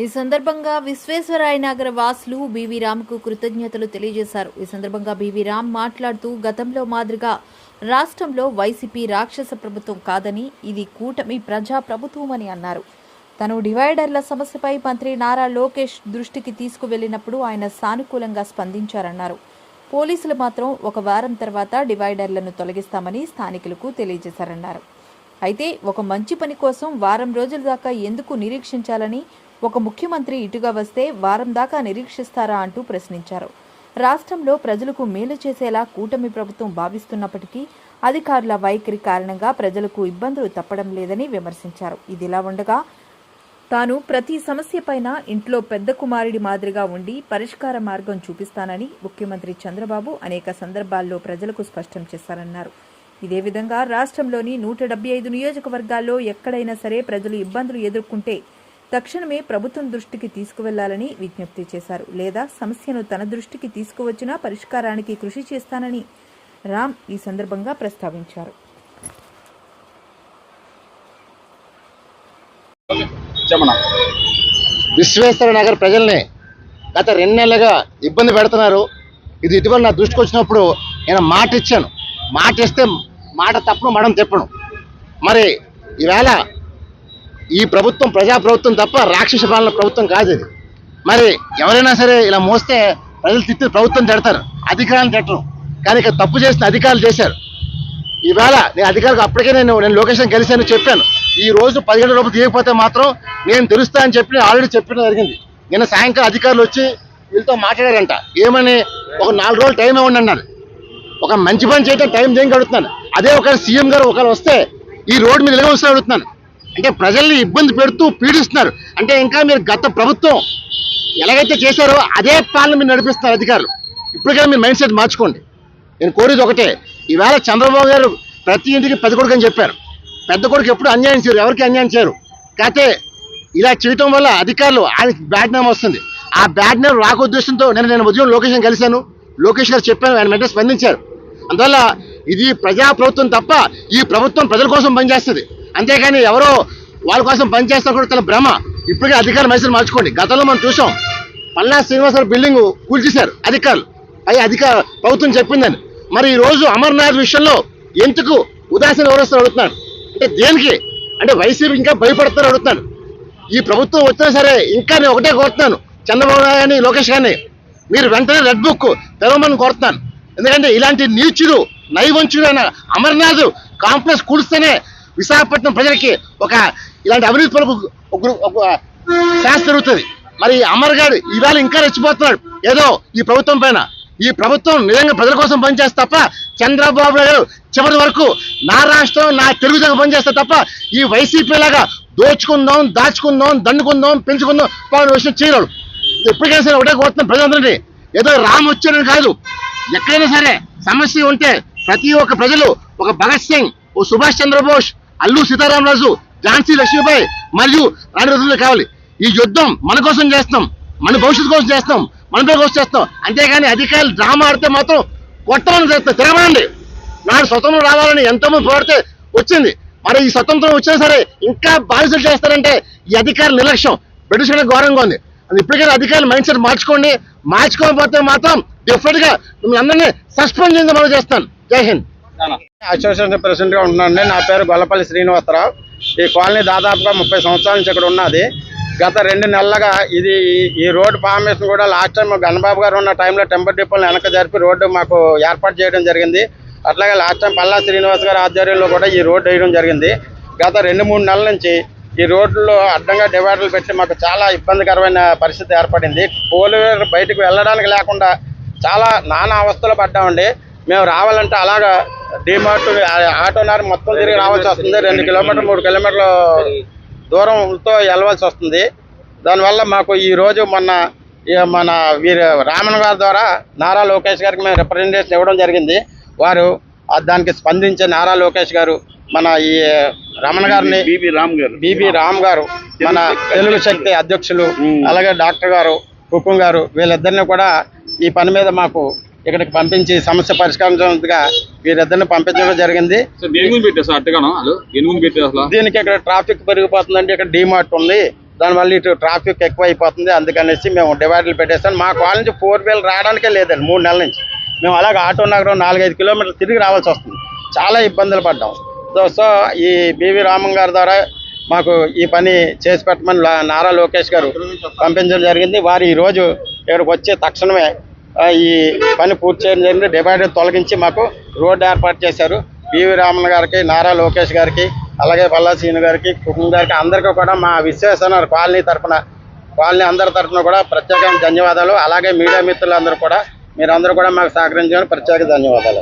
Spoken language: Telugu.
ఈ సందర్భంగా విశ్వేశ్వరాయ నగర వాసులు బీవీ రామ్కు కృతజ్ఞతలు తెలియజేశారు. ఈ సందర్భంగా బీవీ రామ్ మాట్లాడుతూ గతంలో మాదిరిగా రాష్ట్రంలో వైసీపీ రాక్షస ప్రభుత్వం కాదని ఇది కూటమి ప్రజా ప్రభుత్వం అని అన్నారు. తను డివైడర్ల సమస్యపై మంత్రి నారా లోకేష్ దృష్టికి తీసుకువెళ్ళినప్పుడు ఆయన సానుకూలంగా స్పందించారన్నారు. పోలీసులు మాత్రం ఒక వారం తర్వాత డివైడర్లను తొలగిస్తామని స్థానికులకు తెలియజేశారన్నారు. అయితే ఒక మంచి పని కోసం వారం రోజుల దాకా ఎందుకు నిరీక్షించాలని ఒక ముఖ్యమంత్రి ఇటుగా వస్తే వారం దాకా నిరీక్షిస్తారా అంటూ ప్రశ్నించారు. రాష్ట్రంలో ప్రజలకు మేలు చేసేలా కూటమి ప్రభుత్వం భావిస్తున్నప్పటికీ అధికారుల వైఖరి కారణంగా ప్రజలకు ఇబ్బందులు తప్పడం లేదని విమర్శించారు. ఇదిలా ఉండగా తాను ప్రతి సమస్యపైన ఇంట్లో పెద్ద కుమారుడి మాదిరిగా ఉండి పరిష్కార మార్గం చూపిస్తానని ముఖ్యమంత్రి చంద్రబాబు అనేక సందర్భాల్లో ప్రజలకు స్పష్టం చేశారన్నారు. ఇదే విధంగా రాష్ట్రంలోని నూట డెబ్బై ఐదు నియోజకవర్గాల్లో ఎక్కడైనా సరే ప్రజలు ఇబ్బందులు ఎదుర్కొంటే తక్షణమే ప్రభుత్వం దృష్టికి తీసుకువెళ్ళాలని విజ్ఞప్తి చేశారు. లేదా సమస్యను తన దృష్టికి తీసుకువచ్చినా పరిష్కారానికి కృషి చేస్తానని రామ్ ఈ సందర్భంగా ప్రస్తావించారు. విశ్వేశ్వర నగర్ ప్రజల్ని గత రెండు నెలలుగా ఇబ్బంది పెడుతున్నారు. ఇది ఇటీవల నా దృష్టికి వచ్చినప్పుడు నేను మాట ఇచ్చాను మాట ఇస్తే మాట తప్పును మడం తెప్పను. మరి ఈవేళ ఈ ప్రభుత్వం ప్రజా ప్రభుత్వం తప్ప రాక్షస పాలన ప్రభుత్వం కాదు ఇది. మరి ఎవరైనా సరే ఇలా మోస్తే ప్రజలు తిట్టి ప్రభుత్వం తిడతారు. అధికారాన్ని తిట్టరు. కానీ ఇక్కడ తప్పు చేసిన అధికారులు చేశారు. ఈవేళ నేను అధికారులకు అప్పటికే నేను నేను లొకేషన్ కలిశాను చెప్పాను. ఈ రోజు పదిహేడు రూపాయలు తీయకపోతే మాత్రం నేను తెలుస్తా అని చెప్పి ఆల్రెడీ చెప్పడం జరిగింది. నిన్న సాయంకాలం అధికారులు వచ్చి వీళ్ళతో మాట్లాడారంట. ఏమని? ఒక నాలుగు రోజులు టైం ఇవ్వండి అన్నారు. ఒక మంచి పని చేయడం టైం దేనికి అడుగుతున్నాను అదే ఒకరు సీఎం గారు ఒకరు వస్తే ఈ రోడ్డు మీద నిలవ వస్తే అడుగుతున్నాను. అంటే ప్రజల్ని ఇబ్బంది పెడుతూ పీడిస్తున్నారు. అంటే ఇంకా మీరు గత ప్రభుత్వం ఎలాగైతే చేశారో అదే పాలన మీరు నడిపిస్తున్నారు అధికారులు. ఇప్పటికైనా మీరు మైండ్ సెట్ మార్చుకోండి. నేను కోరేది ఒకటే ఈవేళ చంద్రబాబు గారు ప్రతి ఇంటికి పెద్ద కొడుకు అని చెప్పారు. పెద్ద కొడుకు ఎప్పుడు అన్యాయం చేయరు ఎవరికి అన్యాయం చేయరు. కాకపోతే ఇలా చేయటం వల్ల అధికారులు ఆయనకి బ్యాడ్ నేమ్ వస్తుంది. ఆ బ్యాడ్ నేమ్ రాక ఉద్దేశంతో నేను నేను ఉదయం లోకేషన్ కలిశాను. లోకేష్ గారు చెప్పాను ఆయన వెంటనే స్పందించారు. అందువల్ల ఇది ప్రజా ప్రభుత్వం తప్ప ఈ ప్రభుత్వం ప్రజల కోసం పనిచేస్తుంది. అంతేగాని ఎవరో వాళ్ళ కోసం పనిచేస్తారు కూడా తన భ్రమ. ఇప్పటికే అధికారులు మైసూరు మార్చుకోండి. గతంలో మనం చూసాం పల్లా శ్రీనివాసరావు బిల్డింగ్ కూల్చేశారు అధికారులు. అయ్యి అధికార ప్రభుత్వం చెప్పిందని. మరి ఈరోజు అమర్నాథ్ విషయంలో ఎందుకు ఉదాసీన వివరిస్తారు అడుగుతున్నాను అంటే దేనికి? అంటే వైసీపీ ఇంకా భయపడతారు అడుగుతాను ఈ ప్రభుత్వం వచ్చినా సరే ఇంకా నేను ఒకటే కోరుతున్నాను. చంద్రబాబు నాయుడు కానీ లోకేష్ గారిని మీరు వెంటనే రెడ్ బుక్ తెరవమని కోరుతున్నాను. ఎందుకంటే ఇలాంటి నీచులు నైవంచుడైన అమర్నాథ్ కాంప్లెక్స్ కూడిస్తేనే విశాఖపట్నం ప్రజలకి ఒక ఇలాంటి అవినీతి పరుపు ఒక ఒక శాస్త్ర జరుగుతుంది మరి అమర్ గారు ఇవాళ ఇంకా రెచ్చిపోతున్నాడు. ఏదో ఈ ప్రభుత్వం పైన. ఈ ప్రభుత్వం నిజంగా ప్రజల కోసం పనిచేస్తే తప్ప చంద్రబాబు నాయుడు చివరి వరకు నా రాష్ట్రం నా తెలుగుదేశం పనిచేస్తే తప్ప ఈ వైసీపీ లాగా దోచుకుందాం దాచుకుందాం దండుకుందాం పెంచుకుందాం పవన్ విషయం చేయలేడు. ఎప్పటికైనా సరే ఒకటే కోరుతున్నాం ప్రజలందరినీ. ఏదో రామ్ వచ్చాడని కాదు. ఎక్కడైనా సరే సమస్య ఉంటే ప్రతి ఒక్క ప్రజలు ఒక భగత్ సింగ్ ఓ సుభాష్ చంద్రబోస్ అల్లు సీతారామరాజు ఝాన్సీ లక్ష్మీబాయి మరియు రాణి రోజులు కావాలి. ఈ యుద్ధం మన కోసం చేస్తాం మన భవిష్యత్తు కోసం చేస్తాం మన పేరు కోసం చేస్తాం. అంతేగాని అధికారులు డ్రామా ఆడితే మాత్రం కొట్టమని చేస్తాం తిరగమండి నాడు స్వతంత్రం రావాలని ఎంతోమంది పోరాడితే వచ్చింది. మరి ఈ స్వతంత్రం వచ్చినా సరే ఇంకా బాధితులు చేస్తారంటే ఈ అధికారుల నిర్లక్ష్యం బ్రిటిష్ ఘోరంగా ఉంది. అది ఇప్పటికైనా అధికారులు మైండ్ సెట్ మార్చుకోండి. మార్చుకోకపోతే మాత్రం డెఫినెట్గా మిమ్మల్ని అందరినీ సస్పెండ్ చేసి మనం చేస్తాను జై హింద్. అసోసియేషన్ ప్రెసిడెంట్గా ఉంటున్నాను నా పేరు గొల్లపల్లి శ్రీనివాసరావు. ఈ కాలనీ దాదాపుగా ముప్పై సంవత్సరాల నుంచి ఇక్కడ ఉన్నది. గత రెండు నెలలుగా ఇది ఈ- రోడ్డు ఫార్మేషన్ కూడా లాస్ట్ టైం గణబాబు గారు ఉన్న టైంలో టెంపర్ డిపోలను వెనక జరిపి రోడ్డు మాకు ఏర్పాటు చేయడం జరిగింది. అట్లాగే లాస్ట్ టైం పల్లా శ్రీనివాస్ గారి ఆధ్వర్యంలో కూడా ఈ రోడ్డు వేయడం జరిగింది. గత రెండు మూడు నెలల నుంచి ఈ రోడ్లో అడ్డంగా డివైడర్లు పెట్టి మాకు చాలా ఇబ్బందికరమైన పరిస్థితి ఏర్పడింది. పోలీసు బయటకు వెళ్ళడానికి లేకుండా చాలా నానా అవస్థలు పడ్డామండి. మేము రావాలంటే అలాగా డిమార్ట్ ఆటోనార్ మొత్తం తిరిగి రావాల్సి వస్తుంది. రెండు కిలోమీటర్ మూడు కిలోమీటర్ల దూరంతో వెళ్ళవలసి వస్తుంది. దానివల్ల మాకు ఈ రోజు మొన్న మన వీరు రామన్ గారి ద్వారా నారా లోకేష్ గారికి మేము రిప్రజెంటేషన్ ఇవ్వడం జరిగింది. వారు దానికి స్పందించే నారా లోకేష్ గారు మన ఈ రమణ గారిని బీబీ రామ్ గారు. బీబీ రామ్ గారు మన తెలుగు శక్తి అధ్యక్షులు అలాగే డాక్టర్ గారు హుకుం గారు వీళ్ళిద్దరిని కూడా ఈ పని మీద మాకు ఇక్కడికి పంపించి సమస్య పరిష్కరించగా వీరిద్దరిని పంపించడం జరిగింది. దీనికి ఇక్కడ ట్రాఫిక్ పెరిగిపోతుందండి. ఇక్కడ డిమార్ట్ ఉంది. దానివల్ల ఇటు ట్రాఫిక్ ఎక్కువ అయిపోతుంది అందుకనేసి మేము డివైడర్లు పెట్టేస్తాం. మా కాలనీ నుంచి ఫోర్ వీలర్ రావడానికే లేదండి మూడు నెలల నుంచి. మేము అలాగే ఆటో నగరం నాలుగైదు కిలోమీటర్లు తిరిగి రావాల్సి వస్తుంది. చాలా ఇబ్బందులు పడ్డాం. సో సో ఈ బివి రామన్ గారి ద్వారా మాకు ఈ పని చేసి పెట్టమని నారా లోకేష్ గారు పంపించడం జరిగింది. వారు ఈరోజు ఇక్కడికి వచ్చి తక్షణమే ఈ పని పూర్తి చేయడం జరిగింది. డివైడర్ తొలగించి మాకు రోడ్డు ఏర్పాటు చేశారు. బివి రామన్ గారికి నారా లోకేష్ గారికి అలాగే పల్లాసీను గారికి కుటుంబం గారికి అందరికీ కూడా మా విశ్వేశ్వర కాలనీ తరఫున కాలనీ అందరి తరఫున కూడా ప్రత్యేకమైన ధన్యవాదాలు. అలాగే మీడియా మిత్రులందరూ కూడా మీరందరూ కూడా మాకు సహకరించాలని ప్రత్యేక ధన్యవాదాలు.